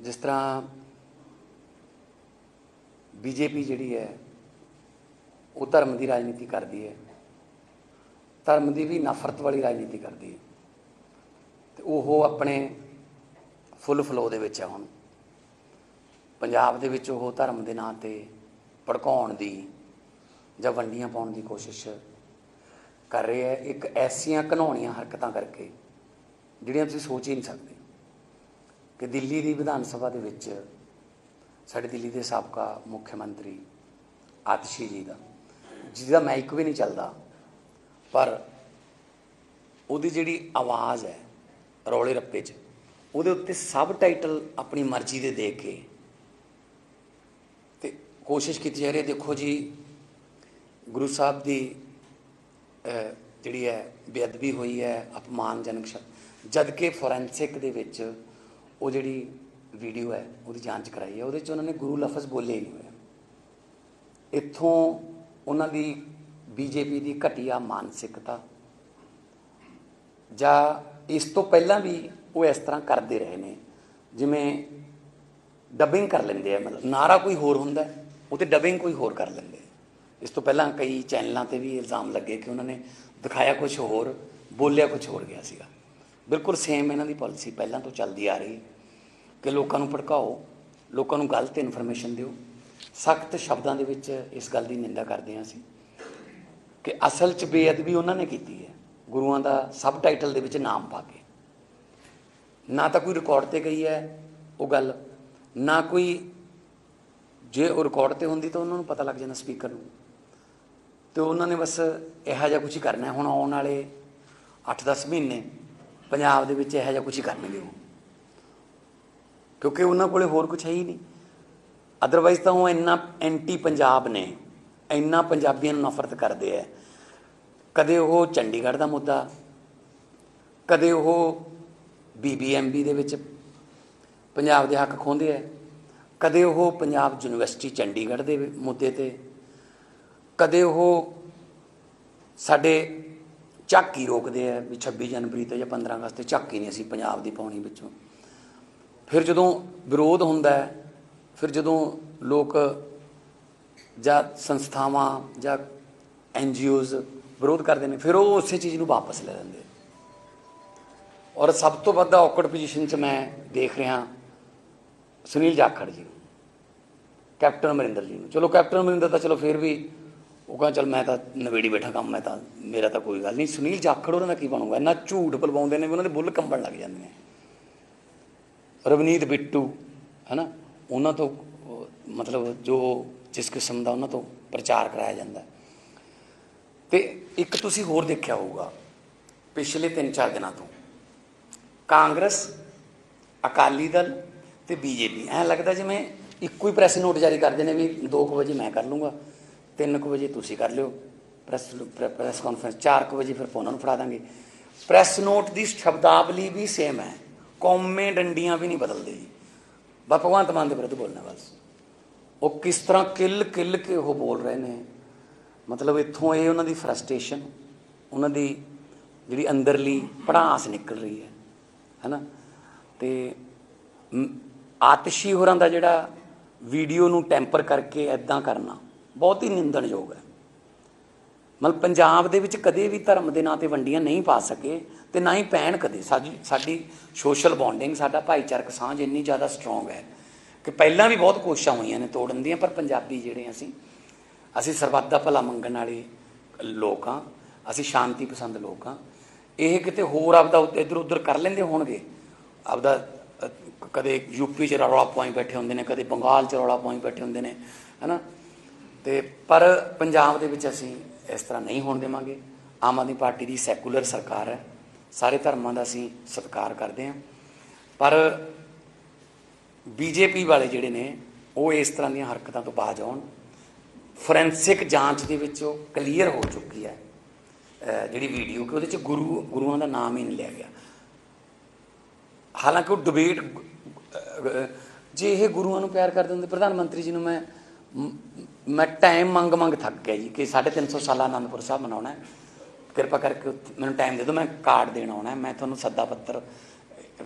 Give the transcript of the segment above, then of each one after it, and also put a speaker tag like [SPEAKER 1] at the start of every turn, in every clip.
[SPEAKER 1] ਜਿਸ ਤਰ੍ਹਾਂ ਬੀਜੇਪੀ ਜਿਹੜੀ ਹੈ, ਉਹ ਧਰਮ ਦੀ ਰਾਜਨੀਤੀ ਕਰਦੀ ਹੈ। ਧਰਮ ਦੀ ਵੀ ਨਫ਼ਰਤ ਵਾਲੀ ਰਾਜਨੀਤੀ ਕਰਦੀ ਹੈ। ਤੇ ਉਹ ਆਪਣੇ ਫੁੱਲ ਫਲੋ ਦੇ ਵਿੱਚ ਹੈ ਹੁਣ। ਪੰਜਾਬ ਦੇ ਵਿੱਚ ਉਹ ਧਰਮ ਦੇ ਨਾਂ ਤੇ ਭੜਕਾਉਣ ਦੀ ਜਾਂ ਵੰਡੀਆਂ ਪਾਉਣ ਦੀ ਕੋਸ਼ਿਸ਼ ਕਰ ਰਹੇ ਹੈ। ਇੱਕ ਐਸੀਆਂ ਘਨੌਣੀਆਂ ਹਰਕਤਾਂ ਕਰਕੇ, ਜਿਹੜੀਆਂ ਤੁਸੀਂ ਸੋਚ ਹੀ ਨਹੀਂ ਸਕਦੇ। ਕਿ ਦਿੱਲੀ ਦੀ ਵਿਧਾਨ ਸਭਾ ਦੇ ਵਿੱਚ ਸਾਡੇ ਦਿੱਲੀ ਦੇ ਸਾਬਕਾ ਮੁੱਖ ਮੰਤਰੀ ਆਤਸ਼ੀ ਜੀ ਦਾ, ਜਿਹਦਾ ਮਾਈਕ ਵੀ ਨਹੀਂ ਚੱਲਦਾ, ਪਰ ਉਹਦੀ ਜਿਹੜੀ ਆਵਾਜ਼ ਹੈ ਰੌਲੇ ਰੱਪੇ 'ਚ, ਉਹਦੇ ਉੱਤੇ ਸਬ ਟਾਈਟਲ ਆਪਣੀ ਮਰਜ਼ੀ ਦੇ ਦੇ ਕੇ ਤੇ ਕੋਸ਼ਿਸ਼ ਕੀਤੀ ਜਾ ਰਹੀ ਹੈ, ਦੇਖੋ ਜੀ, ਗੁਰੂ ਸਾਹਿਬ ਦੀ ਜਿਹੜੀ ਹੈ ਬੇਅਦਬੀ ਹੋਈ ਹੈ, ਅਪਮਾਨਜਨਕ ਸ਼ਬਦ ਜਦ ਕਿ ਫੋਰੈਂਸਿਕ ਦੇ ਵਿੱਚ ਉਹ ਜਿਹੜੀ ਵੀਡੀਓ ਹੈ, ਉਹਦੀ ਜਾਂਚ ਕਰਾਈ ਹੈ, ਉਹਦੇ 'ਚ ਉਹਨਾਂ ਨੇ ਗੁਰੂ ਲਫ਼ਜ਼ ਬੋਲੇ ਹੀ ਨਹੀਂ ਹੋਏ ਇੱਥੋਂ ਉਹਨਾਂ ਦੀ ਬੀਜੇਪੀ ਦੀ ਘਟੀਆ ਮਾਨਸਿਕਤਾ ਜਾਂ ਇਸ ਤੋਂ ਪਹਿਲਾਂ ਵੀ ਉਹ ਇਸ ਤਰ੍ਹਾਂ ਕਰਦੇ ਰਹੇ ਨੇ, ਜਿਵੇਂ ਡਬਿੰਗ ਕਰ ਲੈਂਦੇ ਆ, ਮਤਲਬ ਨਾਰਾ ਕੋਈ ਹੋਰ ਹੁੰਦਾ ਉਹ ਤੇ ਡਬਿੰਗ ਕੋਈ ਹੋਰ ਕਰ ਲੈਂਦੇ ਇਸ ਤੋਂ ਪਹਿਲਾਂ ਕਈ ਚੈਨਲਾਂ ਤੇ ਵੀ ਇਲਜ਼ਾਮ ਲੱਗੇ ਕਿ ਉਹਨਾਂ ਨੇ ਦਿਖਾਇਆ ਕੁਝ ਹੋਰ, ਬੋਲਿਆ ਕੁਝ ਹੋਰ ਗਿਆ ਸੀਗਾ। ਬਿਲਕੁਲ ਸੇਮ ਇਹਨਾਂ ਦੀ ਪਾਲਿਸੀ ਪਹਿਲਾਂ ਤੋਂ ਚੱਲਦੀ ਆ ਰਹੀ ਕਿ ਲੋਕਾਂ ਨੂੰ ਭੜਕਾਓ, ਲੋਕਾਂ ਨੂੰ ਗਲਤ ਇਨਫੋਰਮੇਸ਼ਨ ਦਿਓ। ਸਖਤ ਸ਼ਬਦਾਂ ਦੇ ਵਿੱਚ ਇਸ ਗੱਲ ਦੀ ਨਿੰਦਾ ਕਰਦੇ ਹਾਂ ਅਸੀਂ ਕਿ ਅਸਲ 'ਚ ਬੇਅਦਬੀ ਉਹਨਾਂ ਨੇ ਕੀਤੀ ਹੈ। ਗੁਰੂਆਂ ਦਾ ਸਬ ਟਾਈਟਲ ਦੇ ਵਿੱਚ ਨਾਮ ਪਾ ਕੇ। ਨਾ ਤਾਂ ਕੋਈ ਰਿਕਾਰਡ ਤੇ ਗਈ ਹੈ ਉਹ ਗੱਲ, ਨਾ ਕੋਈ ਜੇ ਉਹ ਰਿਕਾਰਡ ਤੇ ਹੁੰਦੀ ਤਾਂ ਉਹਨਾਂ ਨੂੰ ਪਤਾ ਲੱਗ ਜਾਂਦਾ ਸਪੀਕਰ ਨੂੰ। ਤੇ ਉਹਨਾਂ ਨੇ ਬਸ ਇਹੋ ਜਿਹਾ ਕੁਝ ਕਰਨਾ ਹੁਣ ਆਉਣ ਵਾਲੇ 8-10 ਮਹੀਨੇ ਪੰਜਾਬ ਦੇ ਵਿੱਚ ਇਹੋ ਜਿਹਾ ਕੁਝ ਹੀ ਕਰਨਗੇ ਉਹ। ਕਿਉਂਕਿ ਉਹਨਾਂ ਕੋਲੇ ਹੋਰ ਕੁਝ ਹੈ ਹੀ ਨਹੀਂ। ਅਦਰਵਾਈਜ਼ ਤਾਂ ਉਹ ਇੰਨਾ ਐਂਟੀ ਪੰਜਾਬ ਨੇ, ਇੰਨਾ ਪੰਜਾਬੀਆਂ ਨੂੰ ਨਫ਼ਰਤ ਕਰਦੇ ਆ। ਕਦੇ ਉਹ ਚੰਡੀਗੜ੍ਹ ਦਾ ਮੁੱਦਾ, ਕਦੇ ਉਹ ਬੀਬੀਐਮਬੀ ਦੇ ਵਿੱਚ ਪੰਜਾਬ ਦੇ ਹੱਕ ਖੋਹਦੇ ਆ। ਕਦੇ ਉਹ ਪੰਜਾਬ ਯੂਨੀਵਰਸਿਟੀ ਚੰਡੀਗੜ੍ਹ ਦੇ ਮੁੱਦੇ ਤੇ, ਕਦੇ ਉਹ ਸਾਡੇ ਝਾਕੀ ਰੋਕਦੇ ਆ ਵੀ 26 ਜਨਵਰੀ ਤੇ ਜਾਂ 15 ਅਗਸਤ ਤੇ ਝਾਕੀ ਨਹੀਂ ਅਸੀਂ ਪੰਜਾਬ ਦੀ ਪਾਉਣੀ ਵਿੱਚੋਂ। ਫਿਰ ਜਦੋਂ ਵਿਰੋਧ ਹੁੰਦਾ ਹੈ, ਫਿਰ ਜਦੋਂ ਲੋਕ ਜਾਂ ਸੰਸਥਾਵਾਂ ਜਾਂ ਐਨ ਐਨਜੀਓਜ਼ ਵਿਰੋਧ ਕਰਦੇ ਨੇ, ਫਿਰ ਉਹ ਉਸੇ ਚੀਜ਼ ਨੂੰ ਵਾਪਸ ਲੈ ਲੈਂਦੇ ਔਰ ਸਭ ਤੋਂ ਵੱਧ ਔਕੜ ਪੋਜੀਸ਼ਨ 'ਚ ਮੈਂ ਦੇਖ ਰਿਹਾ ਸੁਨੀਲ ਜਾਖੜ ਜੀ ਨੂੰ, ਕੈਪਟਨ ਅਮਰਿੰਦਰ ਜੀ ਨੂੰ। ਚਲੋ ਕੈਪਟਨ ਅਮਰਿੰਦਰ ਤਾਂ ਚਲੋ ਫਿਰ ਵੀ ਉਹ ਕਹਿੰਦਾ ਚਲ ਮੈਂ ਤਾਂ ਨਵੇੜੀ ਬੈਠਾ ਕੰਮ, ਮੈਂ ਤਾਂ, ਮੇਰਾ ਤਾਂ ਕੋਈ ਗੱਲ ਨਹੀਂ। ਸੁਨੀਲ ਜਾਖੜ ਉਹਨਾਂ ਦਾ ਕੀ ਬਣੂਗਾ? ਇੰਨਾ ਝੂਠ ਪਲਵਾਉਂਦੇ ਨੇ ਵੀ ਉਹਨਾਂ ਦੇ ਬੁੱਲ ਕੰਬਣ ਲੱਗ ਜਾਂਦੇ ਨੇ। ਰਵਨੀਤ ਬਿੱਟੂ, ਹੈਨਾ? ਉਹਨਾਂ ਤੋਂ, ਮਤਲਬ ਜੋ ਜਿਸ ਕਿਸਮ ਦਾ ਉਹਨਾਂ ਤੋਂ ਪ੍ਰਚਾਰ ਕਰਾਇਆ ਜਾਂਦਾ। ਹੈ। ਤੇ ਇੱਕ ਤੁਸੀਂ ਹੋਰ ਦੇਖਿਆ ਹੋਊਗਾ, ਪਿਛਲੇ 3-4 ਦਿਨਾਂ ਤੋਂ। ਕਾਂਗਰਸ, ਅਕਾਲੀ ਦਲ ਤੇ ਬੀਜੇਪੀ। ਐਂ ਲੱਗਦਾ ਜਿਵੇਂ ਇੱਕੋ ਹੀ ਪ੍ਰੈਸ ਨੋਟ ਜਾਰੀ ਕਰਦੇ ਨੇ ਵੀ 2 ਵਜੇ ਮੈਂ ਕਰ ਲੂੰਗਾ। 3 ਵਜੇ ਤੁਸੀਂ ਕਰ ਲਿਓ। ਪ੍ਰੈਸ ਪ੍ਰੈਸ ਕਾਨਫਰੰਸ 4 ਵਜੇ ਫਿਰ ਫੋਨਾਂ ਨੂੰ ਫੜਾ ਦਾਂਗੇ। ਪ੍ਰੈਸ ਨੋਟ ਦੀ ਸ਼ਬਦਾਵਲੀ ਵੀ ਸੇਮ ਹੈ। ਕੌਮੇ ਡੰਡੀਆਂ ਵੀ ਨਹੀਂ ਬਦਲਦੇ ਜੀ। ਬਸ ਭਗਵੰਤ ਮਾਨ ਦੇ ਵਿਰੁੱਧ ਬੋਲਣਾ ਬਸ। ਉਹ ਕਿਸ ਤਰ੍ਹਾਂ ਕਿੱਲ ਕਿੱਲ ਕੇ ਉਹ ਬੋਲ ਰਹੇ ਨੇ। ਮਤਲਬ ਇੱਥੋਂ ਇਹ ਉਹਨਾਂ ਦੀ ਫਰਸਟ੍ਰੇਸ਼ਨ ਉਹਨਾਂ ਦੀ ਜਿਹੜੀ ਅੰਦਰਲੀ ਪੜਾਸ ਨਿਕਲ ਰਹੀ ਹੈ। ਹੈਨਾ? ਤੇ ਮ- ਆਤਸ਼ੀ ਹੋਰਾਂ ਦਾ ਜਿਹੜਾ ਵੀਡੀਓ ਨੂੰ ਟੈਂਪਰ ਕਰਕੇ ਐਦਾਂ ਕਰਨਾ। ਬਹੁਤ ਹੀ ਨਿੰਦਣਯੋਗ ਹੈ। ਮਤਲਬ ਪੰਜਾਬ ਦੇ ਵਿੱਚ ਕਦੇ ਵੀ ਧਰਮ ਦੇ ਨਾਂ ਤੇ ਵੰਡੀਆਂ ਨਹੀਂ ਪਾ ਸਕੇ ਤੇ ਨਾ ਹੀ ਪੈਣ ਕਦੇ। ਸਾਡੀ ਸਾਡੀ ਸੋਸ਼ਲ ਬੌਂਡਿੰਗ ਸਾਡਾ ਭਾਈਚਾਰਕ ਸਾਂਝ ਇੰਨੀ ਜ਼ਿਆਦਾ ਸਟਰੋਂਗ ਹੈ ਕਿ ਪਹਿਲਾਂ ਵੀ ਬਹੁਤ ਕੋਸ਼ਿਸ਼ਾਂ ਹੋਈਆਂ ਨੇ ਤੋੜਨ ਦੀਆਂ ਪਰ ਪੰਜਾਬੀ ਜਿਹੜੇ ਅਸੀਂ ਅਸੀਂ ਸਰਬੱਤ ਦਾ ਭਲਾ ਮੰਗਣ ਵਾਲੇ ਲੋਕ ਹਾਂ ਅਸੀਂ ਸ਼ਾਂਤੀ ਪਸੰਦ ਲੋਕ ਹਾਂ। ਇਹ ਕਿਤੇ ਹੋਰ ਆਪਦਾ ਇੱਧਰ ਉੱਧਰ ਕਰ ਲੈਂਦੇ ਹੋਣਗੇ। ਆਪਦਾ ਅ, ਕਦੇ ਯੂਪੀ 'ਚ ਰੌਲਾ ਪਾਈ ਬੈਠੇ ਹੁੰਦੇ ਨੇ ਕਦੇ ਬੰਗਾਲ 'ਚ ਰੌਲਾ ਪਾਈ ਬੈਠੇ ਹੁੰਦੇ ਨੇ ਹੈਨਾ? ਤੇ ਪਰ ਪੰਜਾਬ ਦੇ ਵਿੱਚ ਅਸੀਂ ਇਸ ਤਰ੍ਹਾਂ ਨਹੀਂ ਹੋਣ ਦੇਵਾਂਗੇ। ਆਮ ਆਦਮੀ ਪਾਰਟੀ ਦੀ ਸੈਕੂਲਰ ਸਰਕਾਰ ਹੈ। ਸਾਰੇ ਧਰਮਾਂ ਦਾ ਅਸੀਂ ਸਤਿਕਾਰ ਕਰਦੇ ਹਾਂ। ਪਰ ਬੀਜੇਪੀ ਵਾਲੇ ਜਿਹੜੇ ਨੇ, ਉਹ ਇਸ ਤਰ੍ਹਾਂ ਦੀਆਂ ਹਰਕਤਾਂ ਤੋਂ ਬਾਜ ਆਉਣ। ਫੋਰੈਂਸਿਕ ਜਾਂਚ ਦੇ ਵਿੱਚ ਉਹ ਕਲੀਅਰ ਹੋ ਚੁੱਕੀ ਹੈ। ਜਿਹੜੀ ਵੀਡੀਓ ਕਿ ਉਹਦੇ ਚ ਗੁਰੂ, ਗੁਰੂਆਂ ਦਾ ਨਾਮ ਹੀ ਨਹੀਂ ਲਿਆ ਗਿਆ। ਹਾਲਾਂਕਿ ਉਹ ਡਿਬੇਟ ਜੇ ਇਹ ਗੁਰੂਆਂ ਨੂੰ ਪਿਆਰ ਕਰਦੇ ਹੁੰਦੇ, ਪ੍ਰਧਾਨ ਮੰਤਰੀ ਜੀ ਨੂੰ ਮੈਂ ਮੈਂ ਟਾਈਮ ਮੰਗ ਮੰਗ ਥੱਕ ਗਿਆ ਜੀ ਕਿ 350 ਸਾਲਾ ਆਨੰਦਪੁਰ ਸਾਹਿਬ ਮਨਾਉਣਾ ਕਿਰਪਾ ਕਰਕੇ ਉੱਥੇ ਮੈਨੂੰ ਟਾਈਮ ਦੇ ਦਿਓ, ਮੈਂ ਕਾਰਡ ਦੇਣ ਆਉਣਾ ਮੈਂ ਤੁਹਾਨੂੰ ਸੱਦਾ ਪੱਤਰ,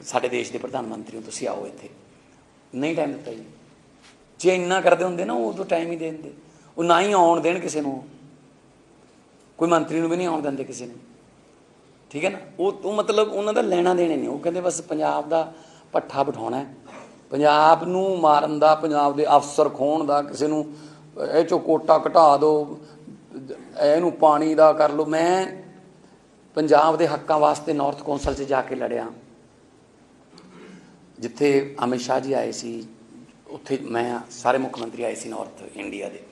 [SPEAKER 1] ਸਾਡੇ ਦੇਸ਼ ਦੇ ਪ੍ਰਧਾਨ ਮੰਤਰੀ ਹੋ, ਤੁਸੀਂ ਆਓ ਇੱਥੇ। ਨਹੀਂ ਟਾਈਮ ਦਿੱਤਾ ਜੀ। ਜੇ ਇੰਨਾ ਕਰਦੇ ਹੁੰਦੇ ਨਾ, ਉਦੋਂ ਟਾਈਮ ਹੀ ਦੇ ਦਿੰਦੇ। ਉਹ ਨਾ ਹੀ ਆਉਣ ਦੇਣ ਕਿਸੇ ਨੂੰ। ਕੋਈ ਮੰਤਰੀ ਨੂੰ ਵੀ ਨਹੀਂ ਆਉਣ ਦਿੰਦੇ ਕਿਸੇ ਨੂੰ। ਠੀਕ ਹੈ ਨਾ? ਉਹ ਉਹ ਮਤਲਬ ਉਹਨਾਂ ਦਾ ਲੈਣਾ ਦੇਣੇ ਨਹੀਂ। ਉਹ ਕਹਿੰਦੇ ਬਸ ਪੰਜਾਬ ਦਾ ਪੱਠਾ ਬਿਠਾਉਣਾ ਪੰਜਾਬ ਨੂੰ ਮਾਰਨ ਦਾ, ਪੰਜਾਬ ਦੇ ਅਫਸਰ ਖੋਣ ਦਾ, ਕਿਸੇ ਨੂੰ ਇਹ ਚੋਂ ਕੋਟਾ ਘਟਾ ਦਿਓ ਇਹਨੂੰ ਪਾਣੀ ਦਾ ਕਰ ਲਓ। ਮੈਂ ਪੰਜਾਬ ਦੇ ਹੱਕਾਂ ਵਾਸਤੇ ਨਾਰਥ ਕੌਂਸਲ 'ਚ ਜਾ ਕੇ ਲੜਿਆ। ਜਿੱਥੇ ਅਮਿਤ ਸ਼ਾਹ ਜੀ ਆਏ ਸੀ, ਉੱਥੇ ਮੈਂ ਸਾਰੇ ਮੁੱਖ ਮੰਤਰੀ ਆਏ ਸੀ ਨਾਰਥ ਇੰਡੀਆ ਦੇ।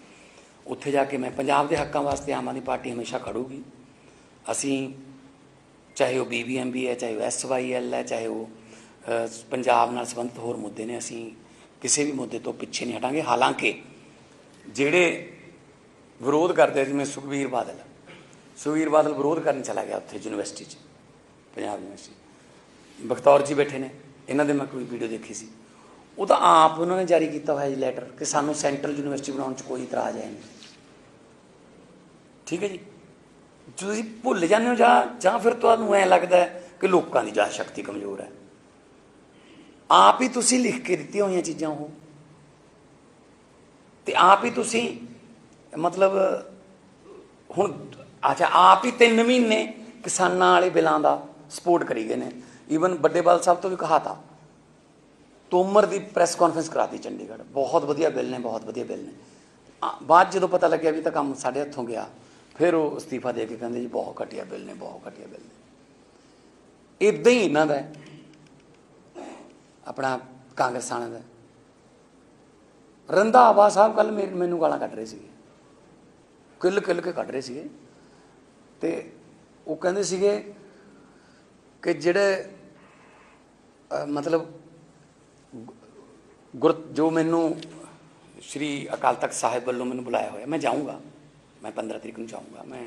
[SPEAKER 1] ਉੱਥੇ ਜਾ ਕੇ ਮੈਂ ਪੰਜਾਬ ਦੇ ਹੱਕਾਂ ਵਾਸਤੇ ਆਮ ਆਦਮੀ ਪਾਰਟੀ ਹਮੇਸ਼ਾ ਖੜੂਗੀ। ਅਸੀਂ ਚਾਹੇ ਉਹ ਬੀਬੀਐਮਬੀ ਹੈ, ਚਾਹੇ ਉਹ ਐਸਵਾਈਐਲ ਹੈ, ਚਾਹੇ ਉਹ ਪੰਜਾਬ ਨਾਲ ਸੰਬੰਧਿਤ ਹੋਰ ਮੁੱਦੇ ਨੇ, ਅਸੀਂ ਕਿਸੇ ਵੀ ਮੁੱਦੇ ਤੋਂ ਪਿੱਛੇ ਨਹੀਂ ਹਟਾਂਗੇ। ਹਾਲਾਂਕਿ ਜਿਹੜੇ ਵਿਰੋਧ ਕਰਦੇ ਜਿਵੇਂ ਸੁਖਬੀਰ ਬਾਦਲ। ਸੁਖਬੀਰ ਬਾਦਲ ਵਿਰੋਧ ਕਰਨ ਚਲਾ ਗਿਆ ਉੱਥੇ ਯੂਨੀਵਰਸਿਟੀ 'ਚ, ਪੰਜਾਬ ਯੂਨੀਵਰਸਿਟੀ। ਬਖਤੌਰ ਜੀ ਬੈਠੇ ਨੇ, ਇਹਨਾਂ ਦੇ ਮੈਂ ਕੋਈ ਵੀਡੀਓ ਦੇਖੀ ਸੀ। ਉਹ ਤਾਂ ਆਪ ਉਹਨਾਂ ਨੇ ਜਾਰੀ ਕੀਤਾ ਹੋਇਆ ਜੀ ਲੈਟਰ ਕਿ ਸਾਨੂੰ ਸੈਂਟਰਲ ਯੂਨੀਵਰਸਿਟੀ ਬਣਾਉਣ 'ਚ ਕੋਈ ਇਤਰਾਜ਼ ਹੈ ਨਹੀਂ। ਠੀਕ ਹੈ ਜੀ? ਤੁਸੀਂ ਭੁੱਲ ਜਾਂਦੇ ਹੋ ਜਾਂ ਜਾਂ ਫਿਰ ਤੁਹਾਨੂੰ ਐ ਲੱਗਦਾ ਕਿ ਲੋਕਾਂ ਦੀ ਜਾਤ ਸ਼ਕਤੀ ਕਮਜ਼ੋਰ ਹੈ। ਆਪ ਹੀ ਤੁਸੀਂ ਲਿਖ ਕੇ ਦਿੱਤੀਆਂ ਹੋਈਆਂ ਚੀਜ਼ਾਂ ਉਹ। ਤੇ ਆਪ ਹੀ ਤੁਸੀਂ ਮਤਲਬ ਹੁਣ ਅੱਛਾ ਆਪ ਹੀ 3 ਮਹੀਨੇ ਕਿਸਾਨਾਂ ਵਾਲੇ ਬਿੱਲਾਂ ਦਾ ਸਪੋਰਟ ਕਰੀ ਗਏ ਨੇ। ਈਵਨ ਵੱਡੇ ਬਾਲ ਸਾਹਿਬ ਤੋਂ ਵੀ ਕਹਾ ਤਾ ਤੋਮਰ ਦੀ ਪ੍ਰੈਸ ਕਾਨਫਰੰਸ ਕਰਾਤੀ ਚੰਡੀਗੜ੍ਹ। ਬਹੁਤ ਵਧੀਆ ਬਿੱਲ ਨੇ ਬਹੁਤ ਵਧੀਆ ਬਿੱਲ ਨੇ। ਆ, ਬਾਅਦ ਜਦੋਂ ਪਤਾ ਲੱਗਿਆ ਵੀ ਤਾਂ ਕੰਮ ਸਾਡੇ ਹੱਥੋਂ ਗਿਆ ਫਿਰ ਉਹ ਅਸਤੀਫਾ ਦੇ ਕੇ ਕਹਿੰਦੇ ਜੀ ਬਹੁਤ ਘਟੀਆ ਬਿੱਲ ਨੇ ਬਹੁਤ ਘਟੀਆ ਬਿੱਲ ਨੇ। ਇਦਾਂ ਹੀ ਇਹਨਾਂ ਦਾ ਹੈ। ਆਪਣਾ ਕਾਂਗਰਸਾਨਾਂ ਦਾ ਰੰਧਾਵਾ ਸਾਹਿਬ ਕੱਲ ਮੈਨੂੰ ਗਾਲਾਂ ਕੱਢ ਰਹੇ ਸੀਗੇ। ਕਿੱਲ ਕਿੱਲ ਕੇ ਕੱਢ ਰਹੇ ਸੀਗੇ। ਤੇ ਉਹ ਕਹਿੰਦੇ ਸੀਗੇ ਕਿ ਜਿਹੜੇ ਮਤਲਬ ਗੁਰ ਜੋ ਮੈਨੂੰ ਸ਼੍ਰੀ ਅਕਾਲ ਤਖਤ ਸਾਹਿਬ ਵੱਲੋਂ ਮੈਨੂੰ ਬੁਲਾਇਆ ਹੋਇਆ, ਮੈਂ ਜਾਊਂਗਾ। ਮੈਂ 15 ਤਰੀਕ ਨੂੰ ਜਾਊਂਗਾ। ਮੈਂ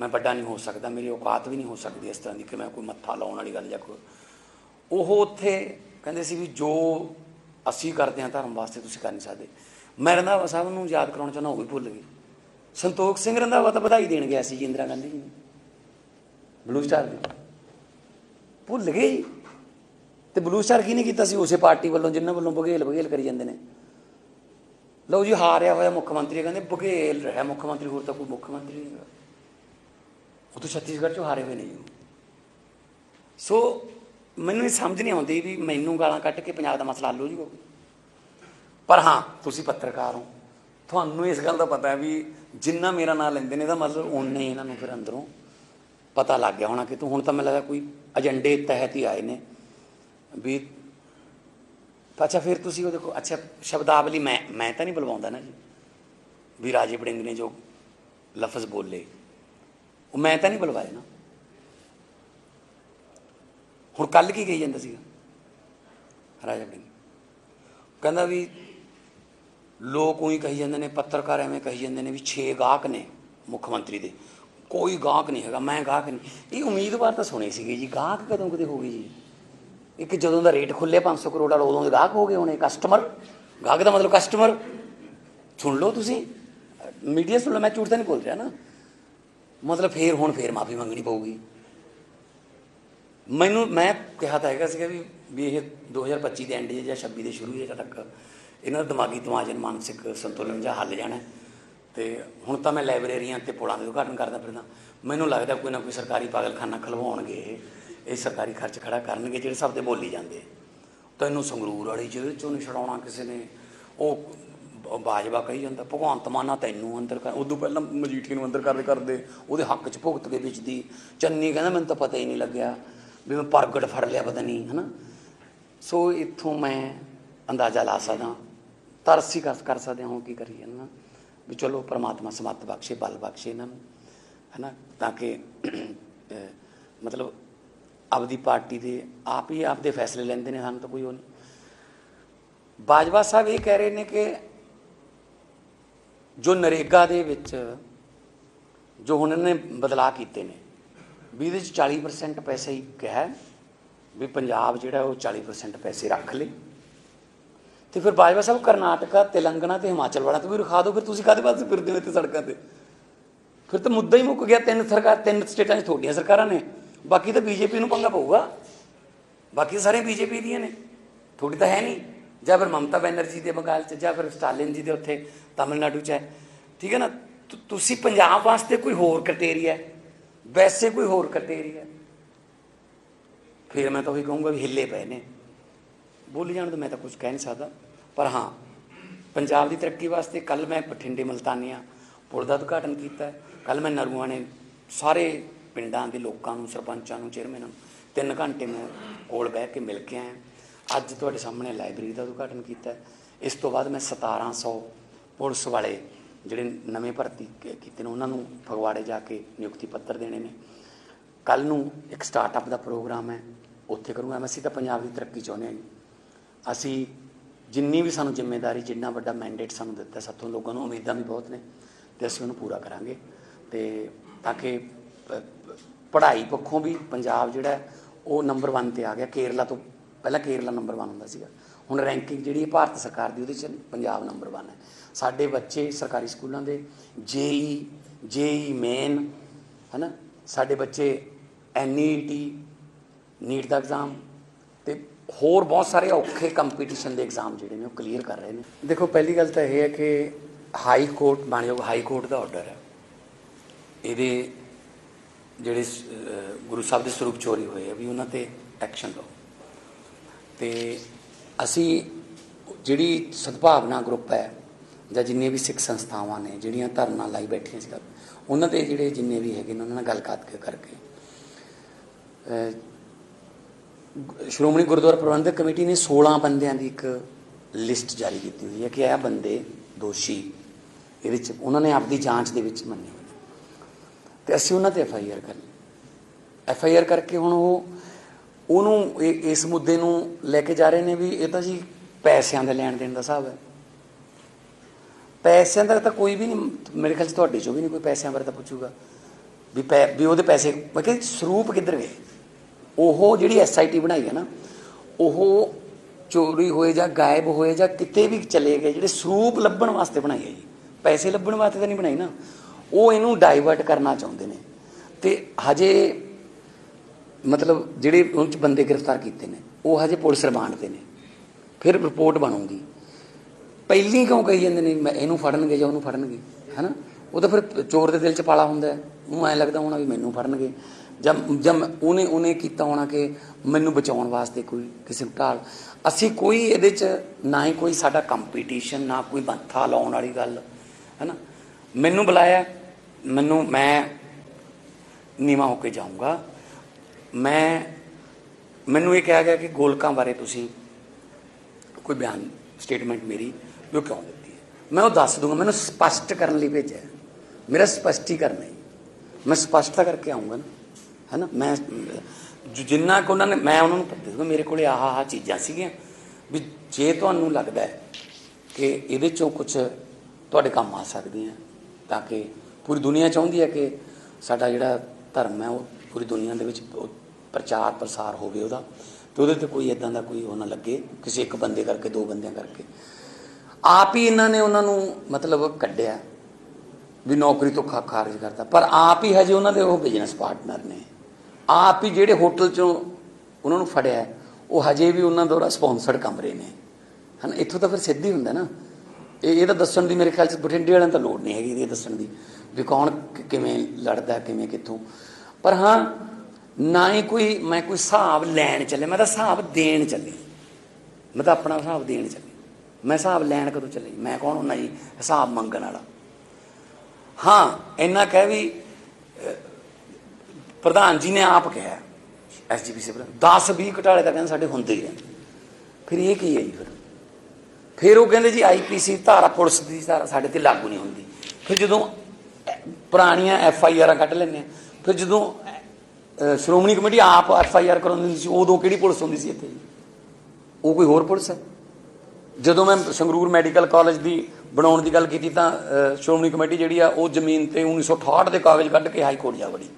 [SPEAKER 1] ਮੈਂ ਵੱਡਾ ਨਹੀਂ ਹੋ ਸਕਦਾ, ਮੇਰੀ ਔਕਾਤ ਵੀ ਨਹੀਂ ਹੋ ਸਕਦੀ ਇਸ ਤਰ੍ਹਾਂ ਦੀ ਕਿ ਮੈਂ ਕੋਈ ਮੱਥਾ ਲਾਉਣ ਵਾਲੀ ਗੱਲ ਜਾਂ ਕੋਈ। ਉਹ ਉੱਥੇ ਕਹਿੰਦੇ ਸੀ ਵੀ ਜੋ ਅਸੀਂ ਕਰਦੇ ਹਾਂ ਧਰਮ ਵਾਸਤੇ, ਤੁਸੀਂ ਕਰ ਨਹੀਂ ਸਕਦੇ। ਮੈਂ ਰੰਧਾਵਾ ਸਾਹਿਬ ਨੂੰ ਯਾਦ ਕਰਾਉਣਾ ਚਾਹੁੰਦਾ, ਉਹ ਵੀ ਭੁੱਲ ਗਏ। ਸੰਤੋਖ ਸਿੰਘ ਰੰਧਾਵਾ ਤਾਂ ਵਧਾਈ ਦੇਣ ਗਿਆ ਸੀ ਜੀ, ਇੰਦਰਾ ਗਾਂਧੀ ਜੀ ਨੂੰ। ਬਲੂ ਸਟਾਰ ਦੀ। ਭੁੱਲ ਗਏ ਜੀ। ਤੇ ਬਲੂ ਸਟਾਰ ਕੀ ਨਹੀਂ ਕੀਤਾ ਸੀ? ਉਸੇ ਪਾਰਟੀ ਵੱਲੋਂ, ਜਿਨ੍ਹਾਂ ਵੱਲੋਂ ਬਘੇਲ ਬਘੇਲ ਕਰੀ ਜਾਂਦੇ ਨੇ। ਲਓ ਜੀ, ਹਾਰਿਆ ਹੋਇਆ ਮੁੱਖ ਮੰਤਰੀ ਕਹਿੰਦੇ ਬਘੇਲ ਰਿਹਾ। ਮੁੱਖ ਮੰਤਰੀ ਹੋਰ ਤਾਂ ਕੋਈ ਮੁੱਖ ਮੰਤਰੀ ਨਹੀਂ ਹੈਗਾ। ਉਹ ਤਾਂ ਛੱਤੀਸਗੜ੍ਹ ਚੋਂ ਹਾਰੇ ਹੋਏ ਨੇ ਜੀ ਸੋ ਮੈਨੂੰ ਇਹ ਸਮਝ ਨਹੀਂ ਆਉਂਦੀ ਵੀ ਮੈਨੂੰ ਗਾਲਾਂ ਕੱਢ ਕੇ ਪੰਜਾਬ ਦਾ ਮਸਲਾ ਹੱਲ ਹੋ ਜੂਗਾ ਪਰ ਹਾਂ, ਤੁਸੀਂ ਪੱਤਰਕਾਰ ਹੋ। ਤੁਹਾਨੂੰ ਇਸ ਗੱਲ ਦਾ ਪਤਾ ਹੈ ਵੀ ਜਿੰਨਾ ਮੇਰਾ ਨਾਂ ਲੈਂਦੇ ਨੇ ਇਹਦਾ ਮਤਲਬ ਉਨੇ ਹੀ ਇਹਨਾਂ ਨੂੰ ਫਿਰ ਅੰਦਰੋਂ ਪਤਾ ਲੱਗ ਗਿਆ ਹੋਣਾ ਕਿ ਤੂੰ, ਹੁਣ ਤਾਂ ਮੈਨੂੰ ਲੱਗਦਾ ਕੋਈ ਏਜੰਡੇ ਤਹਿਤ ਹੀ ਆਏ ਨੇ ਵੀ ਅੱਛਾ, ਫਿਰ ਤੁਸੀਂ ਉਹ ਦੇਖੋ, ਅੱਛਾ, ਸ਼ਬਦਾਵਲੀ ਮੈਂ ਮੈਂ ਤਾਂ ਨਹੀਂ ਬੁਲਵਾਉਂਦਾ ਨਾ ਜੀ। ਵੀ ਰਾਜੇ ਵੜਿੰਗ ਨੇ ਜੋ ਲਫ਼ਜ਼ ਬੋਲੇ, ਉਹ ਮੈਂ ਤਾਂ ਨਹੀਂ ਬੁਲਵਾਏ ਨਾ। ਹੁਣ ਕੱਲ ਕੀ ਕਹੀ ਜਾਂਦਾ ਸੀਗਾ? ਰਾਜਾ ਵੜਿੰਗ ਕਹਿੰਦਾ ਵੀ ਲੋਕ ਉਹੀ ਕਹੀ ਜਾਂਦੇ ਨੇ, ਪੱਤਰਕਾਰ ਐਵੇਂ ਕਹੀ ਜਾਂਦੇ ਨੇ ਵੀ 6 ਗਾਹਕ ਨੇ ਮੁੱਖ ਮੰਤਰੀ ਦੇ। ਕੋਈ ਗਾਹਕ ਨਹੀਂ ਹੈਗਾ, ਮੈਂ ਗਾਹਕ ਨਹੀਂ। ਇਹ ਉਮੀਦਵਾਰ ਤਾਂ ਸੁਣੇ ਸੀਗੇ ਜੀ, ਗਾਹਕ ਕਦੋਂ ਕਦੇ ਹੋ ਗਈ ਜੀ? ਇੱਕ ਜਦੋਂ ਦਾ ਰੇਟ ਖੁੱਲੇ 500 ਕਰੋੜ ਵਾਲਾ ਉਦੋਂ ਦੇ ਗਾਹਕ ਹੋ ਗਏ ਹੋਣੇ ਕਸਟਮਰ ਗਾਹਕ ਦਾ ਮਤਲਬ ਕਸਟਮਰ ਸੁਣ ਲਓ ਤੁਸੀਂ, ਮੀਡੀਆ ਸੁਣ ਲਓ, ਮੈਂ ਝੂਠ ਤਾਂ ਨਹੀਂ ਬੋਲ ਰਿਹਾ ਨਾ। ਮਤਲਬ ਫੇਰ ਹੁਣ ਫੇਰ ਮਾਫੀ ਮੰਗਣੀ ਪਊਗੀ। ਮੈਨੂੰ, ਮੈਂ ਕਿਹਾ ਤਾਂ ਹੈਗਾ ਸੀਗਾ ਵੀ ਵੀ ਇਹ 2025 ਦੇ ਐਂਡ ਜਾਂ 26 ਦੇ ਸ਼ੁਰੂ ਜਾਂ ਤੱਕ ਇਹਨਾਂ ਦਾ ਦਿਮਾਗੀ ਤਵਾਜ਼ਨ ਮਾਨਸਿਕ ਸੰਤੁਲਨ ਜਾਂ ਹੱਲ ਜਾਣਾ ਹੈ। ਤੇ ਹੁਣ ਤਾਂ ਮੈਂ ਲਾਇਬ੍ਰੇਰੀਆਂ ਤੇ ਪੁਲਾਂ ਦੇ ਉਦਘਾਟਨ ਕਰਦਾ ਫਿਰਦਾ। ਮੈਨੂੰ ਲੱਗਦਾ ਕੋਈ ਨਾ ਕੋਈ ਸਰਕਾਰੀ ਪਾਗਲਖਾਨਾ ਖਲਵਾਉਣਗੇ ਇਹ ਇਹ ਸਰਕਾਰੀ ਖਰਚ ਖੜਾ ਕਰਨਗੇ ਜਿਹੜੇ ਸਭ ਤੇ ਬੋਲੀ ਜਾਂਦੇ ਤੈਨੂੰ ਸੰਗਰੂਰ ਵਾਲੀ ਜੇਲ੍ਹ ਚੋਂ ਨਹੀਂ ਛਡਾਉਣਾ ਕਿਸੇ ਨੇ। ਉਹ ਬਾਜਵਾ ਕਹੀ ਜਾਂਦਾ, ਭਗਵੰਤ ਮਾਨਾ ਤੈਨੂੰ ਅੰਦਰ ਕਰ ਉਦੋਂ ਪਹਿਲਾਂ ਮਜੀਠੀ ਨੂੰ ਅੰਦਰ ਕਰਦੇ ਕਰਦੇ, ਉਹਦੇ ਹੱਕ 'ਚ ਭੁਗਤ ਕੇ ਵਿੱਚ ਚੰਨੀ ਕਹਿੰਦਾ, ਮੈਨੂੰ ਤਾਂ ਪਤਾ ਹੀ ਨਹੀਂ ਲੱਗਿਆ। ਵੀ ਮੈਂ ਪ੍ਰਗਟ ਫੜ ਲਿਆ, ਪਤਾ ਨਹੀਂ, ਹਨਾ? ਸੋ ਇੱਥੋਂ ਮੈਂ ਅੰਦਾਜ਼ਾ ਲਾ ਸਕਦਾ, ਤਰਸੀ ਕਰ ਕਰ ਸਕਦੇ ਹਾਂ, ਹੁਣ ਕੀ ਕਰੀਏ ਨਾ ਵੀ ਚਲੋ, ਪ੍ਰਮਾਤਮਾ ਸਮੱਤ ਬਖਸ਼ੇ, ਬਲ ਬਖਸ਼ੇ ਇਹਨਾਂ ਨੂੰ, ਹਨਾ? ਤਾਂ ਕਿ ਮਤਲਬ ਆਪਦੀ ਪਾਰਟੀ ਦੇ ਆਪ ਹੀ ਆਪਦੇ ਫੈਸਲੇ ਲੈਂਦੇ ਨੇ, ਸਾਨੂੰ ਤਾਂ ਕੋਈ ਉਹ ਨਹੀਂ। ਬਾਜਵਾ ਸਾਹਿਬ ਇਹ ਕਹਿ ਰਹੇ ਨੇ ਕਿ ਜੋ ਨਰੇਗਾ ਦੇ ਵਿੱਚ, ਜੋ ਹੁਣ ਇਹਨਾਂ ਨੇ ਬਦਲਾਅ ਕੀਤੇ ਨੇ ਵੀ ਇਹਦੇ ਚ 40% ਪੈਸੇ ਹੀ ਕਿਹਾ ਵੀ ਪੰਜਾਬ ਜਿਹੜਾ ਉਹ 40% ਪੈਸੇ ਰੱਖ ਲੇ। ਤੇ ਫਿਰ ਬਾਜਵਾ ਸਾਹਿਬ ਕਰਨਾਟਕਾ, ਤੇਲੰਗਾਨਾ ਤੇ ਹਿਮਾਚਲ ਵਾਲਾ ਤੋਂ ਵੀ ਰਖਾ ਦਿਓ, ਫਿਰ ਤੁਸੀਂ ਕਾਹਦੇ ਵਾਸਤੇ ਫਿਰਦੇ ਹੋ ਇੱਥੇ ਸੜਕਾਂ ਤੇ? ਫਿਰ ਤਾਂ ਮੁੱਦਾ ਹੀ ਮੁੱਕ ਗਿਆ, ਤਿੰਨ ਸਰਕਾਰ, ਤਿੰਨ ਸਟੇਟਾਂ 'ਚ ਤੁਹਾਡੀਆਂ ਸਰਕਾਰਾਂ ਨੇ, ਬਾਕੀ ਤਾਂ ਬੀਜੇਪੀ ਨੂੰ ਪੰਗਾ ਪਊਗਾ। ਬਾਕੀ ਤਾਂ ਸਾਰੇ ਬੀਜੇਪੀ ਦੀਆਂ ਨੇ, ਤੁਹਾਡੀ ਤਾਂ ਹੈ ਨਹੀਂ। ਜਾਂ ਫਿਰ ਮਮਤਾ ਬੈਨਰਜੀ ਦੇ ਬੰਗਾਲ 'ਚ, ਜਾਂ ਫਿਰ ਸਟਾਲਿਨ ਜੀ ਦੇ ਉੱਥੇ, ਤਾਮਿਲਨਾਡੂ 'ਚ ਹੈ। ਠੀਕ ਹੈ ਨਾ? ਤੁਸੀਂ ਪੰਜਾਬ ਵਾਸਤੇ ਕੋਈ ਹੋਰ ਕ੍ਰਾਈਟੇਰੀਆ ਹੈ? ਵੈਸੇ ਕੋਈ ਹੋਰ ਕ੍ਰਾਈਟੇਰੀਆ ਹੈ ਫਿਰ ਮੈਂ ਤਾਂ ਉਹੀ ਕਹੂੰਗਾ ਵੀ ਹਿੱਲੇ ਪਏ ਨੇ। ਬੋਲੀ ਜਾਣ ਤੋਂ ਮੈਂ ਤਾਂ ਕੁਝ ਕਹਿ ਨਹੀਂ ਸਕਦਾ। ਪਰ ਹਾਂ, ਪੰਜਾਬ ਦੀ ਤਰੱਕੀ ਵਾਸਤੇ ਕੱਲ ਮੈਂ ਬਠਿੰਡੇ ਮਲਤਾਨੀਆਂ ਪੁਲ ਦਾ ਉਦਘਾਟਨ ਕੀਤਾ ਕੱਲ ਮੈਂ ਨਰੂਆਂ ਨੇ ਸਾਰੇ ਪਿੰਡਾਂ ਦੇ ਲੋਕਾਂ ਨੂੰ, ਸਰਪੰਚਾਂ ਨੂੰ, ਚੇਅਰਮੈਨਾਂ ਨੂੰ ਤਿੰਨ ਘੰਟੇ ਮੈਂ ਕੋਲ ਬਹਿ ਕੇ ਮਿਲ ਕੇ ਆਇਆ। ਅੱਜ ਤੁਹਾਡੇ ਸਾਹਮਣੇ ਲਾਇਬ੍ਰੇਰੀ ਦਾ ਉਦਘਾਟਨ ਕੀਤਾ ਇਸ ਤੋਂ ਬਾਅਦ ਮੈਂ 1700 ਪੁਲਿਸ ਵਾਲੇ ਜਿਹੜੇ ਨਵੇਂ ਭਰਤੀ ਕੀਤੇ ਨੇ, ਉਹਨਾਂ ਨੂੰ ਫਗਵਾੜੇ ਜਾ ਕੇ ਨਿਯੁਕਤੀ ਪੱਤਰ ਦੇਣੇ ਨੇ। ਕੱਲ ਨੂੰ ਇੱਕ ਸਟਾਰਟਅਪ ਦਾ ਪ੍ਰੋਗਰਾਮ ਹੈ, ਉੱਥੇ ਕਰੂੰਗਾ ਅਸੀਂ ਤਾਂ ਪੰਜਾਬ ਦੀ ਤਰੱਕੀ ਚਾਹੁੰਦੇ ਹਾਂ ਜੀ। ਅਸੀਂ ਜਿੰਨੀ ਵੀ ਸਾਨੂੰ ਜ਼ਿੰਮੇਵਾਰੀ, ਜਿੰਨਾ ਵੱਡਾ ਮੈਂਡੇਟ ਸਾਨੂੰ ਦਿੱਤਾ ਸਾਥੋਂ ਲੋਕਾਂ ਨੂੰ ਉਮੀਦਾਂ ਵੀ ਬਹੁਤ ਨੇ ਤੇ ਅਸੀਂ ਉਹਨੂੰ ਪੂਰਾ ਕਰਾਂਗੇ। ਤੇ ਤਾਂ ਕਿ ਪੜ੍ਹਾਈ ਪੱਖੋਂ ਵੀ ਪੰਜਾਬ ਜਿਹੜਾ ਉਹ ਨੰਬਰ 1 ਤੇ ਆ ਗਿਆ। ਕੇਰਲਾ ਤੋਂ ਪਹਿਲਾਂ ਕੇਰਲਾ ਨੰਬਰ 1 ਹੁੰਦਾ ਸੀਗਾ। ਹੁਣ ਰੈਂਕਿੰਗ ਜਿਹੜੀ ਹੈ ਭਾਰਤ ਸਰਕਾਰ ਦੀ, ਉਹਦੇ ਚ ਪੰਜਾਬ ਨੰਬਰ 1 ਹੈ। ਸਾਡੇ ਬੱਚੇ ਸਰਕਾਰੀ ਸਕੂਲਾਂ ਦੇ, ਜੇਈ ਜੇਈ ਮੇਨ ਹਨਾ? ਸਾਡੇ ਬੱਚੇ ਐਨਈਟੀ ਨੀਟ ਦਾ ਐਗਜ਼ਾਮ ਤੇ ਹੋਰ ਬਹੁਤ ਸਾਰੇ ਔਖੇ ਕੰਪੀਟੀਸ਼ਨ ਦੇ ਐਗਜ਼ਾਮ ਜਿਹੜੇ ਨੇ, ਉਹ ਕਲੀਅਰ ਕਰ ਰਹੇ ਨੇ। ਦੇਖੋ, ਪਹਿਲੀ ਗੱਲ ਤਾਂ ਇਹ ਹੈ ਕਿ ਹਾਈ ਕੋਰਟ ਮਾਨਯੋਗ ਹਾਈ ਕੋਰਟ ਦਾ ਆਰਡਰ ਹੈ। ਇਹਦੇ ਜਿਹੜੇ ਗੁਰੂ ਸਾਹਿਬ ਦੇ ਸਰੂਪ ਚੋਰੀ ਹੋਏ ਆ, ਵੀ ਉਹਨਾਂ ਤੇ ਐਕਸ਼ਨ ਲਓ। ਤੇ ਅਸੀਂ ਜਿਹੜੀ ਸਦਭਾਵਨਾ ਗਰੁੱਪ ਹੈ ਜਾਂ ਜਿੰਨੇ ਵੀ ਸਿੱਖ ਸੰਸਥਾਵਾਂ ਨੇ, ਜਿਹੜੀਆਂ ਧਰਨਾ ਲਾਈ ਬੈਠੀਆਂ ਸੀ, ਉਹਨਾਂ ਦੇ ਜਿਹੜੇ ਜਿੰਨੇ ਵੀ ਹੈਗੇ ਨੇ, ਉਹਨਾਂ ਨਾਲ ਗੱਲ ਕਰ ਕਰਕੇ ਸ਼੍ਰੋਮਣੀ ਗੁਰਦੁਆਰਾ ਪ੍ਰਬੰਧਕ ਕਮੇਟੀ ਨੇ 16 ਬੰਦਿਆਂ ਦੀ ਇੱਕ ਲਿਸਟ ਜਾਰੀ ਕੀਤੀ ਹੋਈ ਹੈ ਕਿ ਇਹ ਬੰਦੇ ਦੋਸ਼ੀ ਇਹਦੇ ਵਿੱਚ, ਉਹਨਾਂ ਨੇ ਆਪਦੀ ਜਾਂਚ ਦੇ ਵਿੱਚ ਮੰਨੇ ਹੋਏ ਨੇ। ਤੇ ਅਸੀਂ ਉਹਨਾਂ ਤੇ ਐਫ ਆਈ ਆਰ ਕਰਨੀ ਐਫ ਆਈ ਆਰ ਕਰਕੇ ਹੁਣ ਉਹ ਉਹਨੂੰ ਇਹ- ਇਸ ਮੁੱਦੇ ਨੂੰ ਲੈ ਕੇ ਜਾ ਰਹੇ ਨੇ ਵੀ ਇਹ ਤਾਂ ਜੀ ਪੈਸਿਆਂ ਦੇ ਲੈਣ ਦੇਣ ਦਾ ਹਿਸਾਬ ਹੈ। ਪੈਸਿਆਂ ਦਾ ਤਾਂ ਕੋਈ ਵੀ ਨਹੀਂ, ਮੇਰੇ ਖਿਆਲ ਚ ਤੁਹਾਡੇ ਚੋਂ ਵੀ ਨਹੀਂ ਕੋਈ ਪੈਸਿਆਂ ਬਾਰੇ ਤਾਂ ਪੁੱਛੂਗਾ। ਵੀ ਪੈ, ਵੀ ਉਹਦੇ ਪੈਸੇ, ਮੈਂ ਕਿਹਾ ਸਰੂਪ ਕਿੱਧਰ ਗਏ? ਉਹ ਜਿਹੜੀ ਐਸਆਈਟੀ ਬਣਾਈ ਹੈ ਨਾ, ਉਹ ਚੋਰੀ ਹੋਏ ਜਾਂ ਗਾਇਬ ਹੋਏ ਜਾਂ ਕਿਤੇ ਵੀ ਚਲੇ ਗਏ, ਜਿਹੜੇ ਸਰੂਪ ਲੱਭਣ ਵਾਸਤੇ ਬਣਾਈ ਹੈ ਜੀ। ਪੈਸੇ ਲੱਭਣ ਵਾਸਤੇ ਤਾਂ ਨਹੀਂ ਬਣਾਈ ਨਾ। ਉਹ ਇਹਨੂੰ ਡਾਈਵਰਟ ਕਰਨਾ ਚਾਹੁੰਦੇ ਨੇ। ਤੇ ਹਜੇ ਮਤਲਬ ਜਿਹੜੇ ਉਹਨਾਂ ਚ ਬੰਦੇ ਗ੍ਰਿਫਤਾਰ ਕੀਤੇ ਨੇ, ਉਹ ਹਜੇ ਪੁਲਿਸ ਰਿਮਾਂਡ ਤੇ ਨੇ। ਫਿਰ ਰਿਪੋਰਟ ਬਣੂਗੀ। ਪਹਿਲੀ ਕਿਉਂ ਕਹੀ ਜਾਂਦੇ ਨੇ, ਮੈਂ ਇਹਨੂੰ ਫੜਨਗੇ ਜਾਂ ਉਹਨੂੰ ਫੜਨਗੇ, ਹੈਨਾ? ਉਹ ਤਾਂ ਫਿਰ ਚੋਰ ਦੇ ਦਿਲ 'ਚ ਪਾਲਾ ਹੁੰਦਾ ਹੈ। ਉਹਨੂੰ ਐਂ ਲੱਗਦਾ ਹੋਣਾ ਵੀ ਮੈਨੂੰ ਫੜਨਗੇ। ਜਾਂ ਜਾਂ ਉਹਨੇ ਉਹਨੇ ਕੀਤਾ ਹੋਣਾ ਕਿ ਮੈਨੂੰ ਬਚਾਉਣ ਵਾਸਤੇ ਕੋਈ, ਕਿਸੇ ਨੂੰ ਢਾਲ। ਅਸੀਂ ਕੋਈ ਇਹਦੇ 'ਚ ਨਾ ਹੀ ਕੋਈ ਸਾਡਾ ਕੰਪੀਟੀਸ਼ਨ ਨਾ ਕੋਈ ਮੱਥਾ ਲਾਉਣ ਵਾਲੀ ਗੱਲ, ਹੈਨਾ? ਮੈਨੂੰ ਬੁਲਾਇਆ, ਮੈਨੂੰ ਮੈਂ ਨੀਵਾਂ ਹੋ ਕੇ ਜਾਊਂਗਾ। ਮੈਂ, ਮੈਨੂੰ ਇਹ ਕਿਹਾ ਗਿਆ ਕਿ ਗੋਲਕਾਂ ਬਾਰੇ ਤੁਸੀਂ ਕੋਈ ਬਿਆਨ ਸਟੇਟਮੈਂਟ ਮੇਰੀ ਵੀ ਉਹ ਕਿਉਂ ਦਿੱਤੀ ਹੈ? ਮੈਂ ਉਹ ਦੱਸ ਦੂੰਗਾ, ਮੈਨੂੰ ਸਪਸ਼ਟ ਕਰਨ ਲਈ ਭੇਜਿਆ ਮੇਰਾ ਸਪਸ਼ਟੀਕਰਨ ਹੈ। ਮੈਂ ਸਪਸ਼ਟਤਾ ਕਰਕੇ ਆਉਂਗਾ ਨਾ ਹੈ ਨਾ ਮੈਂ ਜਿੰਨਾ ਕੁ ਉਹਨਾਂ ਨੇ, ਮੈਂ ਉਹਨਾਂ ਨੂੰ ਪਤਾ ਦੂੰਗਾ ਮੇਰੇ ਕੋਲੇ ਆਹ ਆਹ ਚੀਜ਼ਾਂ ਸੀਗੀਆਂ ਵੀ ਜੇ ਤੁਹਾਨੂੰ ਲੱਗਦਾ ਹੈ ਕਿ ਇਹਦੇ ਚੋਂ ਕੁਝ ਤੁਹਾਡੇ ਕੰਮ ਆ ਸਕਦੀਆਂ, ਤਾਂ ਕਿ ਪੂਰੀ ਦੁਨੀਆ ਚਾਹੁੰਦੀ ਹੈ ਕਿ ਸਾਡਾ ਜਿਹੜਾ ਧਰਮ ਹੈ, ਉਹ ਪੂਰੀ ਦੁਨੀਆ ਦੇ ਵਿੱਚ ਪ੍ਰਚਾਰ ਪ੍ਰਸਾਰ ਹੋਵੇ ਉਹਦਾ, ਤੇ ਉਹਦੇ ਤੇ ਕੋਈ ਇਦਾਂ ਦਾ ਕੋਈ ਉਹ ਨਾ ਲੱਗੇ, ਕਿਸੇ ਇੱਕ ਬੰਦੇ ਕਰਕੇ, ਦੋ ਬੰਦਿਆਂ ਕਰਕੇ। ਆਪ ਹੀ ਇਹਨਾਂ ਨੇ ਉਹਨਾਂ ਨੂੰ ਮਤਲਬ ਕੱਢਿਆ ਵੀ ਨੌਕਰੀ ਤੋਂ ਖਾ ਖਾਰਜ ਕਰਤਾ। ਪਰ ਆਪ ਹੀ ਹਜੇ ਉਹਨਾਂ ਦੇ ਉਹ ਬਿਜ਼ਨਸ ਪਾਰਟਨਰ ਨੇ। ਆਪ ਹੀ ਜਿਹੜੇ ਹੋਟਲ ਚੋਂ ਉਹਨਾਂ ਨੂੰ ਫੜਿਆ, ਉਹ ਹਜੇ ਵੀ ਉਹਨਾਂ ਦੁਆਰਾ ਸਪਾਂਸਰਡ ਕਮਰੇ ਨੇ। ਹਨ, ਇੱਥੋਂ ਤਾਂ ਫਿਰ ਸਿੱਧੀ ਹੁੰਦਾ ਨਾ। ਇਹ ਇਹ ਤਾਂ ਦੱਸਣ ਦੀ ਮੇਰੇ ਖਿਆਲ ਚ ਬਠਿੰਡੇ ਵਾਲਿਆਂ ਨੂੰ ਤਾਂ ਲੋੜ ਨਹੀਂ ਹੈਗੀ, ਇਹ ਦੱਸਣ ਦੀ ਵੀ ਕੌਣ ਕਿਵੇਂ ਲੜਦਾ, ਕਿਵੇਂ ਕਿੱਥੋਂ। ਪਰ ਹਾਂ ਨਾ ਹੀ ਕੋਈ ਮੈਂ ਕੋਈ ਹਿਸਾਬ ਲੈਣ ਚੱਲੇ ਮੈਂ ਤਾਂ ਹਿਸਾਬ ਦੇਣ ਚੱਲੇ। ਮੈਂ ਤਾਂ ਆਪਣਾ ਹਿਸਾਬ ਦੇਣ ਚੱਲੇ। ਮੈਂ ਹਿਸਾਬ ਲੈਣ ਕਦੋਂ ਚੱਲੇ? ਮੈਂ ਕੌਣ ਹੁੰਦਾ ਜੀ? ਹਿਸਾਬ ਮੰਗਣ ਵਾਲਾ। ਹਾਂ ਇੰਨਾ ਕਹਿ ਵੀ ਪ੍ਰਧਾਨ ਜੀ ਨੇ ਆਪ ਕਿਹਾ ਐਸਜੀਪੀਸੀ ਪ੍ਰਧਾਨ 10 20 ਘਟਾਲੇ ਤਾਂ ਕਹਿੰਦੇ ਸਾਡੇ ਹੁੰਦੇ ਹੀ ਰਹਿੰਦੇ। ਫਿਰ ਇਹ ਕੀ ਹੈ ਜੀ ਫਿਰ? ਫਿਰ ਉਹ ਕਹਿੰਦੇ ਜੀ ਆਈਪੀਸੀ ਧਾਰਾ ਪੁਲਿਸ ਦੀ ਧਾਰਾ ਸਾਡੇ ਤੇ ਲਾਗੂ ਨਹੀਂ ਹੁੰਦੀ। ਫਿਰ ਜਦੋਂ ਅਹ, ਪੁਰਾਣੀਆਂ ਐਫ ਆਈ ਆਰਾਂ ਕੱਢ ਲੈਂਦੇ ਆ ਫਿਰ ਜਦੋਂ ਸ਼੍ਰੋਮਣੀ ਕਮੇਟੀ ਆਪ ਐਫ ਆਈ ਆਰ ਕਰਾਉਂਦੀ ਸੀ, ਉਦੋਂ ਕਿਹੜੀ ਪੁਲਿਸ ਹੁੰਦੀ ਸੀ ਇੱਥੇ? ਉਹ ਕੋਈ ਹੋਰ ਪੁਲਿਸ ਹੈ? ਜਦੋਂ ਮੈਂ ਸੰਗਰੂਰ ਮੈਡੀਕਲ ਕਾਲਜ ਦੀ ਬਣਾਉਣ ਦੀ ਗੱਲ ਕੀਤੀ ਤਾਂ ਸ਼੍ਰੋਮਣੀ ਕਮੇਟੀ ਜਿਹੜੀ ਆ, ਉਹ ਜ਼ਮੀਨ ਤੇ 1968 ਦੇ ਕਾਗਜ਼ ਕੱਢ ਕੇ ਹਾਈ ਕੋਰਟ ਜਾ ਵੜੀ।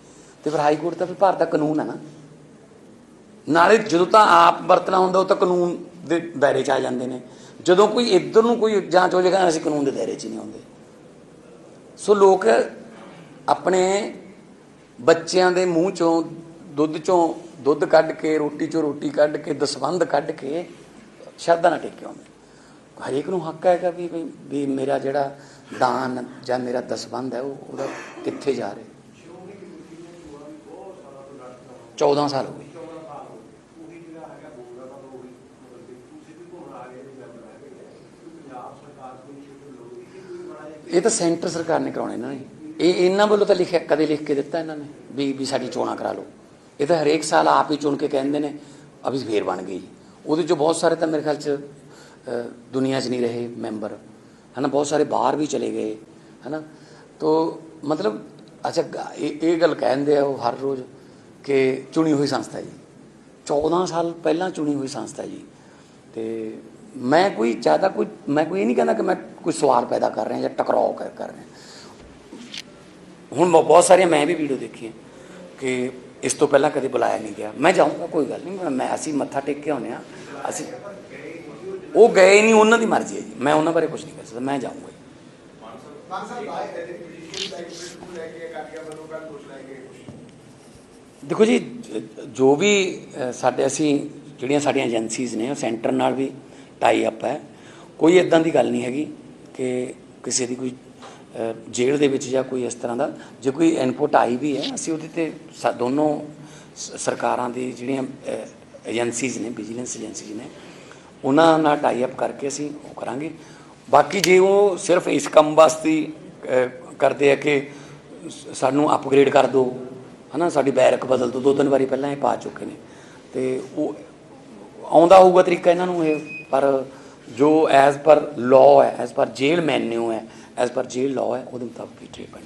[SPEAKER 1] ਤੇ ਫਿਰ ਹਾਈ ਕੋਰਟ ਤਾਂ ਫਿਰ ਭਾਰਤ ਦਾ ਕਾਨੂੰਨ ਹੈ ਨਾ। ਨਾਲੇ ਜਦੋਂ ਤਾਂ ਆਪ ਵਰਤਣਾ ਹੁੰਦਾ, ਉਹ ਤਾਂ ਕਾਨੂੰਨ ਦੇ ਦਾਇਰੇ 'ਚ ਆ ਜਾਂਦੇ ਨੇ। ਜਦੋਂ ਕੋਈ ਇੱਧਰ ਨੂੰ ਕੋਈ ਜਾਂਚ ਹੋ ਜਾਏਗਾ ਅਸੀਂ ਕਾਨੂੰਨ ਦੇ ਦਾਇਰੇ 'ਚ ਨਹੀਂ ਆਉਂਦੇ। ਸੋ ਲੋਕ ਆਪਣੇ ਬੱਚਿਆਂ ਦੇ ਮੂੰਹ ਚੋਂ, ਦੁੱਧ ਚੋਂ, ਦੁੱਧ ਕੱਢ ਕੇ, ਰੋਟੀ ਚੋਂ ਰੋਟੀ ਕੱਢ ਕੇ, ਦਸਵੰਧ ਕੱਢ ਕੇ ਸ਼ਰਧਾ ਨਾਲ ਟੇਕੇ ਆਉਂਦੇ ਹਰੇਕ ਨੂੰ ਹੱਕ ਹੈਗਾ ਵੀ ਵੀ- ਮੇਰਾ ਜਿਹੜਾ ਦਾਨ ਜਾਂ ਮੇਰਾ ਦਸਬੰਦ ਹੈ, ਉਹ ਉਹਦਾ ਕਿੱਥੇ ਜਾ ਰਿਹਾ? 14 ਸਾਲ ਹੋ ਗਏ। ਇਹ ਤਾਂ ਸੈਂਟਰ ਸਰਕਾਰ ਨੇ ਕਰਾਉਣੇ ਇਹਨਾਂ ਨੇ ਇਹ ਇਹਨਾਂ ਵੱਲੋਂ ਤਾਂ ਲਿਖਿਆ ਕਦੇ ਲਿਖ ਕੇ ਦਿੱਤਾ ਇਹਨਾਂ ਨੇ ਵੀ ਵੀ ਸਾਡੀ ਚੋਣਾਂ ਕਰਾ ਲਓ। ਇਹ ਤਾਂ ਹਰੇਕ ਸਾਲ ਆਪ ਹੀ ਚੁਣ ਕੇ ਕਹਿੰਦੇ ਨੇ ਅਭੀ ਫੇਰ ਬਣ ਗਈ। ਉਹਦੇ ਚੋਂ ਬਹੁਤ ਸਾਰੇ ਤਾਂ ਮੇਰੇ ਖਿਆਲ ਚ ਅ, ਦੁਨੀਆ 'ਚ ਨਹੀਂ ਰਹੇ ਮੈਂਬਰ। ਹਨਾ ਬਹੁਤ ਸਾਰੇ ਬਾਹਰ ਵੀ ਚਲੇ ਗਏ ਹਨਾ। ਤੋ ਮਤਲਬ ਅੱਛਾ ਇਹ ਇਹ ਗੱਲ ਕਹਿੰਦੇ ਆ ਉਹ ਹਰ ਰੋਜ਼ ਕਿ ਚੁਣੀ ਹੋਈ ਸੰਸਥਾ ਜੀ। 14 ਸਾਲ ਪਹਿਲਾਂ ਚੁਣੀ ਹੋਈ ਸੰਸਥਾ ਜੀ। ਤੇ ਮੈਂ ਕੋਈ ਜ਼ਿਆਦਾ ਕੋਈ ਮੈਂ ਕੋਈ ਇਹ ਨਹੀਂ ਕਹਿੰਦਾ ਕਿ ਮੈਂ ਕੋਈ ਸਵਾਲ ਪੈਦਾ ਕਰ ਰਿਹਾ ਜਾਂ ਟਕਰਾਓ ਕਰ ਕਰ ਰਿਹਾ। ਹੁਣ ਬ- ਬਹੁਤ ਸਾਰੀਆਂ ਮੈਂ ਵੀ ਵੀਡੀਓ ਦੇਖੀਆਂ ਕਿ ਇਸ ਤੋਂ ਪਹਿਲਾਂ ਕਦੇ ਬੁਲਾਇਆ ਨਹੀਂ ਗਿਆ। ਮੈਂ ਜਾਊਂਗਾ ਕੋਈ ਗੱਲ ਨਹੀਂ ਮੈਂ- ਮੈਂ ਅਸੀਂ ਮੱਥਾ ਟੇਕ ਕੇ ਆਉਂਦੇ ਆ ਅਸੀਂ ਉਹ ਗਏ ਨਹੀਂ ਉਹਨਾਂ ਦੀ ਮਰਜ਼ੀ ਹੈ ਜੀ। ਮੈਂ ਉਹਨਾਂ ਬਾਰੇ ਕੁਝ ਨਹੀਂ ਕਰ ਸਕਦਾ ਮੈਂ ਜਾਊਂਗਾ। ਦੇਖੋ ਜੀ ਜ- ਵੀ ਸਾਡੇ ਅਸੀਂ ਜਿਹੜੀਆਂ ਸਾਡੀਆਂ ਏਜੰਸੀਜ਼ ਨੇ ਉਹ ਸੈਂਟਰ ਨਾਲ ਵੀ ਟਾਈ ਅਪ ਹੈ। ਕੋਈ ਇਦਾਂ ਦੀ ਗੱਲ ਨਹੀਂ ਹੈਗੀ ਕਿ ਕਿਸੇ ਦੀ ਕੋਈ ਜੇਲ੍ਹ ਦੇ ਵਿੱਚ ਜਾਂ ਕੋਈ ਇਸ ਤਰ੍ਹਾਂ ਦਾ, ਜੇ ਕੋਈ ਇਨਪੁਟ ਆਈ ਵੀ ਹੈ, ਅਸੀਂ ਉਹਦੇ ਤੇ ਸਾ- ਦੋਨੋਂ ਸ- ਸਰਕਾਰਾਂ ਦੀ ਜਿਹੜੀਆਂ ਏਜੰਸੀਜ਼ ਨੇ, ਵਿਜੀਲੈਂਸ ਏਜੰਸੀਜ਼ ਨੇ, ਉਹਨਾਂ ਨਾਲ ਟਾਈ ਅਪ ਕਰਕੇ ਅਸੀਂ ਉਹ ਕਰਾਂਗੇ। ਬਾਕੀ ਜੇ ਉਹ ਸਿਰਫ ਇਸ ਕੰਮ ਵਾਸਤੇ ਕਰਦੇ ਆ ਕਿ ਸਾਨੂੰ ਅਪਗ੍ਰੇਡ ਕਰ ਦਿਓ ਹਨਾ, ਸਾਡੀ ਬੈਰਕ ਬਦਲ ਦਿਓ ਦੋ ਤਿੰਨ ਵਾਰੀ ਪਹਿਲਾਂ ਇਹ ਪਾ ਚੁੱਕੇ ਨੇ। ਤੇ ਉਹ ਆਉਂਦਾ ਹੋਊਗਾ ਤਰੀਕਾ ਇਹਨਾਂ ਨੂੰ ਇਹ, ਪਰ ਜੋ ਐਜ਼ ਪਰ ਲਾਅ ਹੈ ਐਜ਼ ਪਰ ਜੇਲ੍ਹ ਮੈਨਿਊ ਹੈ ਐਜ਼ ਪਰ ਜੇਲ੍ਹ ਲਾਅ ਹੈ ਉਹਦੇ ਮੁਤਾਬਕ ਹੀ। ਟ੍ਰੀਟਮੈਂਟ